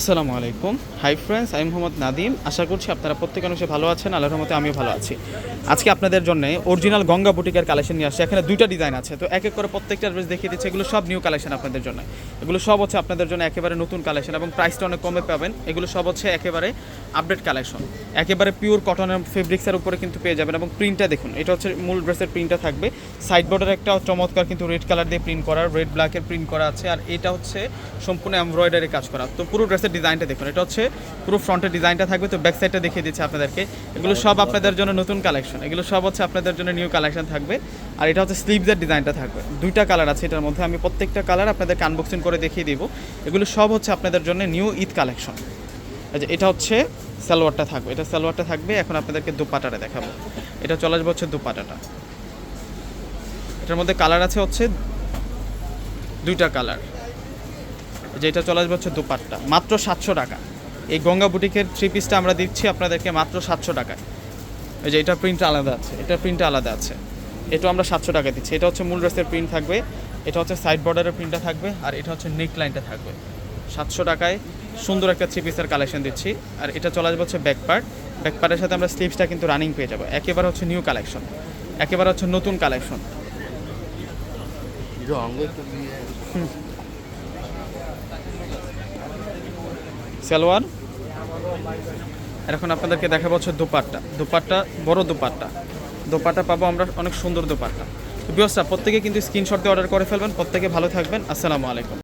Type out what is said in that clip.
আসসালামু আলাইকুম। Hi friends আমি মোহাম্মদ নাদিম আশা করছি আপনারা প্রত্যেক অংশে ভালো আছেন, আল্লাহর রহমতে আমিও ভালো আছি। আজকে আপনাদের জন্য অরিজিনাল গঙ্গা বুটিকের কালেকশন নিয়ে আসছে। এখানে দুইটা ডিজাইন আছে। তো এক এক করে প্রত্যেকটা ড্রেস দেখিয়ে দিচ্ছে। এগুলো সব নিউ কালেকশন আপনাদের জন্য। এগুলো সব হচ্ছে আপনাদের জন্য একেবারে নতুন কালেকশন এবং প্রাইসটা অনেক কমে পাবেন। এগুলো সব হচ্ছে একেবারে আপডেট কালেকশন। একেবারে পিওর কটনের ফেব্রিক্সের উপরে কিন্তু পেয়ে যাবেন। এবং প্রিন্টটা দেখুন, এটা হচ্ছে মূল ড্রেসের প্রিন্টটা থাকবে। সাইড বর্ডার একটা চমৎকার কিন্তু রেড কালার দিয়ে প্রিন্ট করা রেড ব্ল্যাকের প্রিন্ট করা আছে। আর এটা হচ্ছে সম্পূর্ণ এমব্রয়ডারি কাজ করা। তো পুরো ড্রেসের ডিজাইনটা দেখুন, এটা হচ্ছে পুরো ফ্রন্টের ডিজাইনটা থাকবে। তো ব্যাক সাইডটা দেখিয়ে দিচ্ছে আপনাদেরকে। এগুলো সব আপনাদের জন্য নতুন কালেকশন এগুলো সব হচ্ছে আপনাদের জন্য নিউ কালেকশন থাকবে। আর এটা হচ্ছে স্লিভসের ডিজাইনটা থাকবে। দুইটা কালার আছে এটার মধ্যে। আমি প্রত্যেকটা কালার আপনাদেরকে আনবক্সিং করে দেখিয়ে দিব। এগুলো সব হচ্ছে আপনাদের জন্য নিউ ঈদ কালেকশন আচ্ছা এটা হচ্ছে সালোয়ারটা থাকবে। এটা সালোয়ারটা থাকবে, এখন আপনাদেরকে দুপাটাটা দেখাবো। এটা চলে আসবে হচ্ছে দুপাটাটা। এটার মধ্যে কালার আছে হচ্ছে দুইটা কালার। যে এটা চলে আসবে হচ্ছে দুপাট্টা। মাত্র সাতশো টাকা। এই গঙ্গা বুটিকের থ্রি পিসটা আমরা দিচ্ছি আপনাদেরকে মাত্র সাতশো টাকায়। এই যে এটা প্রিন্ট আলাদা আছে। এটা প্রিন্ট আলাদা আছে। এটা আমরা সাতশো টাকা দিচ্ছি। এটা হচ্ছে মূল ড্রেসের প্রিন্ট থাকবে। এটা হচ্ছে সাইড বর্ডারের প্রিন্টটা থাকবে। আর এটা হচ্ছে নেক লাইনটা থাকবে। সাতশো টাকায় সুন্দর একটা থ্রি পিসের কালেকশন দিচ্ছি। আর এটা চলে আসবে হচ্ছে ব্যাক পার্ট ব্যাক পার্টের সাথে আমরা স্লিপসটা কিন্তু রানিং পেয়ে যাব। একেবারে হচ্ছে নিউ কালেকশন একেবারে হচ্ছে নতুন কালেকশন সালোয়ার। আর এখন আপনাদেরকে দেখাবো হচ্ছে দুপাট্টা। দুপাট্টা বড় দুপাট্টা। দুপাট্টা পাবো আমরা অনেক সুন্দর দুপাট্টা। বিয়সটা প্রত্যেকে কিন্তু স্ক্রিনশট দিয়ে অর্ডার করে ফেলবেন। প্রত্যেকে ভালো থাকবেন। আসসালামু আলাইকুম।